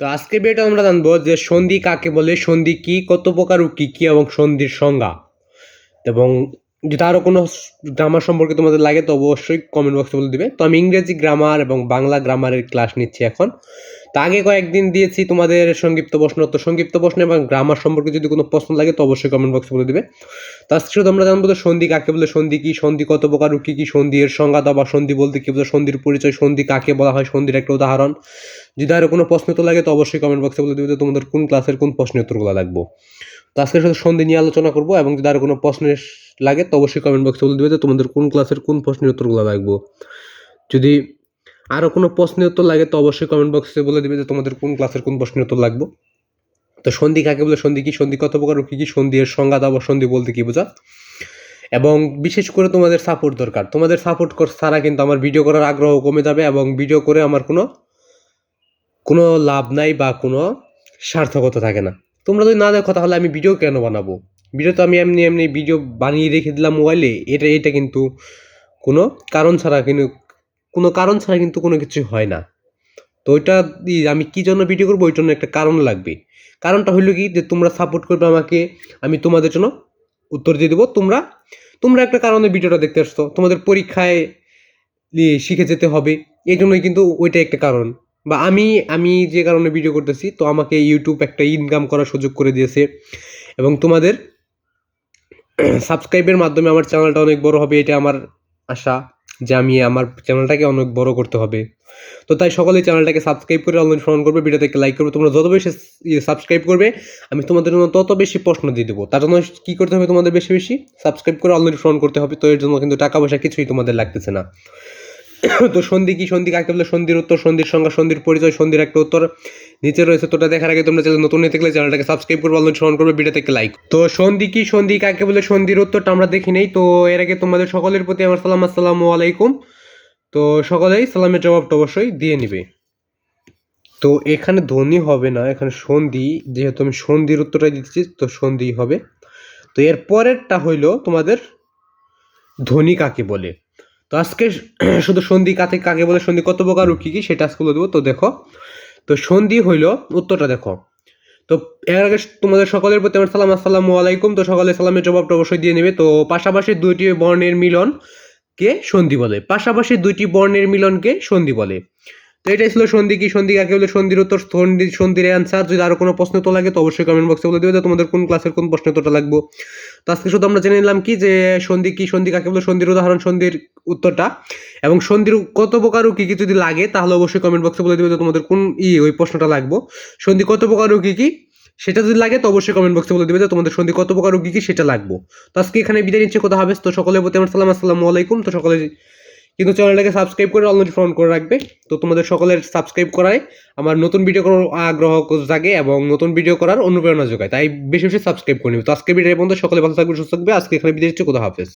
তো আজকে ভিডিওটা আমরা জানব যে সন্ধি কাকে বলে, সন্ধি কি, কত প্রকার ও কী কি এবং সন্ধির সংজ্ঞা। এবং যদি আরও কোনো গ্রামার সম্পর্কে তোমাদের লাগে তো অবশ্যই কমেন্ট বক্সে বলে দিবে। তো আমি ইংরেজি গ্রামার এবং বাংলা গ্রামারের ক্লাস নিচ্ছি এখন। তো আগে কয়েকদিন দিয়েছি তোমাদের সংক্ষিপ্ত প্রশ্ন। তো সংক্ষিপ্ত প্রশ্ন এবং গ্রামার সম্পর্কে যদি কোনো প্রশ্ন লাগে তো অবশ্যই কমেন্ট বক্সে বলে দিবে। তো আজকে শুধু আমরা জানব যে সন্ধি কাকে বলে, সন্ধি কি? সন্ধি কত প্রকার কী কি? সন্ধি এর সংজ্ঞা বা সন্ধি বলতে কী বোঝায়? সন্ধির পরিচয় সন্ধি কাকে বলা হয়? সন্ধির একটা উদাহরণ। যদি আরও কোনো প্রশ্ন তো লাগে তো অবশ্যই কমেন্ট বক্সে বলে দেবে যে তোমাদের কোন ক্লাসের কোন প্রশ্নের উত্তরগুলো লাগবো। তো আজকে শুধু সন্ধি নিয়ে আলোচনা করব এবং যদি আরও কোনো প্রশ্নের লাগে তো অবশ্যই কমেন্ট বক্সে বলে দেবে যে তোমাদের কোন ক্লাসের কোন প্রশ্নের উত্তরগুলো লাগবো। যদি আরও কোনো প্রশ্নের উত্তর লাগে তো অবশ্যই কমেন্ট বক্সে বলে দেবে যে তোমাদের কোন ক্লাসের কোন প্রশ্নের উত্তর লাগবো। তো সন্ধি কাকে বলে? সন্ধি কি? সন্ধি কত প্রকার কী কি? সন্ধি এর দাও বা সন্ধি বলতে কী বোঝা এবং বিশেষ করে তোমাদের সাপোর্ট দরকার। তোমাদের সাপোর্ট ছাড়া কিন্তু আমার ভিডিও করার আগ্রহ কমে যাবে এবং ভিডিও করে আমার কোনো কোনো লাভ নাই বা কোনো সার্থকতা থাকে না। তোমরা যদি না দেখো, তাহলে আমি ভিডিও কেন বানাবো? ভিডিও তো আমি এমনি এমনি ভিডিও বানিয়ে রেখে দিলাম মোবাইলে এটা এটা কিন্তু কোনো কারণ ছাড়া কিন্তু, কোনো কারণ ছাড়া কিন্তু কোনো কিছু হয় না। তো ওইটা আমি কী জন্য ভিডিও করব, ওই জন্য একটা কারণ লাগবে। কারণটা হলো কি, যে তোমরা সাপোর্ট করবে আমাকে, আমি তোমাদের জন্য উত্তর দিয়ে দেবো। তোমরা তোমরা একটা কারণে ভিডিওটা দেখতে আসছো। তোমাদের পরীক্ষায় শিখে যেতে হবে। এই জন্যই কিন্তু ওইটা একটা কারণ। বা আমি আমি যে কারণে ভিডিও করতেছি, তো আমাকে ইউটিউব একটা ইনকাম করার সুযোগ করে দিয়েছে। এবং তোমাদের সাবস্ক্রাইবের মাধ্যমে আমার চ্যানেলটা অনেক বড় হবে, এটা আমার আশা যে আমি আমার চ্যানেলটাকে অনেক বড় করতে হবে। তো তাই সকলেই চ্যানেলটাকে সাবস্ক্রাইব করে অনলাইন ফোন করবে ভিডিওতে লাইক করবে। তোমরা যত বেশি সাবস্ক্রাইব করবে, আমি তোমাদের জন্য তত বেশি প্রশ্ন দিয়ে দেবো। তার জন্য কী করতে হবে তোমাদের বেশি বেশি? সাবস্ক্রাইব করে অনলাইন ফোন করতে হবে, তো এর জন্য কিন্তু টাকা পয়সা কিছুই তোমাদের লাগতেছে না। তো সন্ধি কি সন্ধি, কাকে বলে সন্ধির উত্তর, সন্ধির সংজ্ঞা সন্ধির পরিচয়, সন্ধির একটা উত্তর নিচে রয়েছে। তোটা দেখার আগে তোমরা চ্যানেল নতুন থাকলে চ্যানেলটাকে সাবস্ক্রাইব করবে অনলাইন স্মরণ করবে ভিডিও থেকে লাইক তো সন্ধি কি সন্ধি, কাকে বলে সন্ধির উত্তরটা আমরা দেখি নেই। তো এর আগে তোমাদের সকলের প্রতি আমার সালাম, আসসালামু আলাইকুম। তো সকলেই সালামের জবাবটা অবশ্যই দিয়ে নিবে। তো এখানে ধ্বনি হবে না, এখানে সন্ধি, যেহেতু আমি সন্ধির উত্তরটা দিচ্ছি, তো সন্ধি হবে। তো এর পরেরটা হইল তোমাদের ধ্বনি কাকে বলে? তো আজকে শুধু সন্ধি কাতে কাকে বলে, সন্ধি কত প্রকার ও কী কী, সেটা আজকে বলে দেবো। তো দেখো, তো সন্ধি হইল উত্তরটা দেখো। তো এর আগে তোমাদের সকলের প্রতি আমার সালাম, আসসালামু আলাইকুম। তো সকলে সালামের জবাবটা অবশ্যই দিয়ে নেবে। তো পাশাপাশি দুইটি বর্ণের মিলনকে সন্ধি বলে। পাশাপাশি দুইটি বর্ণের মিলনকে সন্ধি বলে। তো এটাই ছিল সন্ধি কি, সন্ধি কাকে বলে, সন্ধির উত্তর, সন্ধি, সন্ধির অ্যান্সার যদি আরও কোনো প্রশ্ন তো লাগে তো অবশ্যই কমেন্ট বক্সে বলে দেবে যে তোমাদের কোন ক্লাসের কোন প্রশ্ন উত্তরটা লাগবে। তো আজকে শুধু আমরা জেনে নিলাম কি যে সন্ধি কি, সন্ধি কাকে বলে, সন্ধির উদাহরণ, সন্ধির উত্তরটা। এবং সন্ধির কত প্রকার ও কি কি যদি লাগে, তাহলে অবশ্যই কমেন্ট বক্সে বলে দেবে যে তোমাদের কোন ই ওই প্রশ্নটা লাগবো। সন্ধি কত প্রকার ও কি কি, সেটা যদি লাগে তো অবশ্যই কমেন্ট বক্সে বলে দেবে যে তোমাদের সন্ধি কত প্রকার ও কি কি, সেটা লাগবো। তো আজকে এখানে বিদায় নিচ্ছে কথা হবে তো সকলের প্রতি আমার সালাম, আসসালামু আলাইকুম। তো সকলে কিন্তু চ্যানেলটাকে সাবস্ক্রাইব করে অলরেডি ফোন করে রাখবে। তো তোমাদের সকলের সাবস্ক্রাইব করায় আমার নতুন ভিডিও করার আগ্রহ জাগে এবং নতুন ভিডিও করার অনুপ্রেরণা যোগায় তাই বেশি বেশি সাবস্ক্রাইব করে নিবে। তো আজকে ভিডিও পর্যন্ত। সকলে ভালো থাকবে, সুস্থ থাকবে। আজকে এখানে বিদায় কোথাও কথা হাফেজ।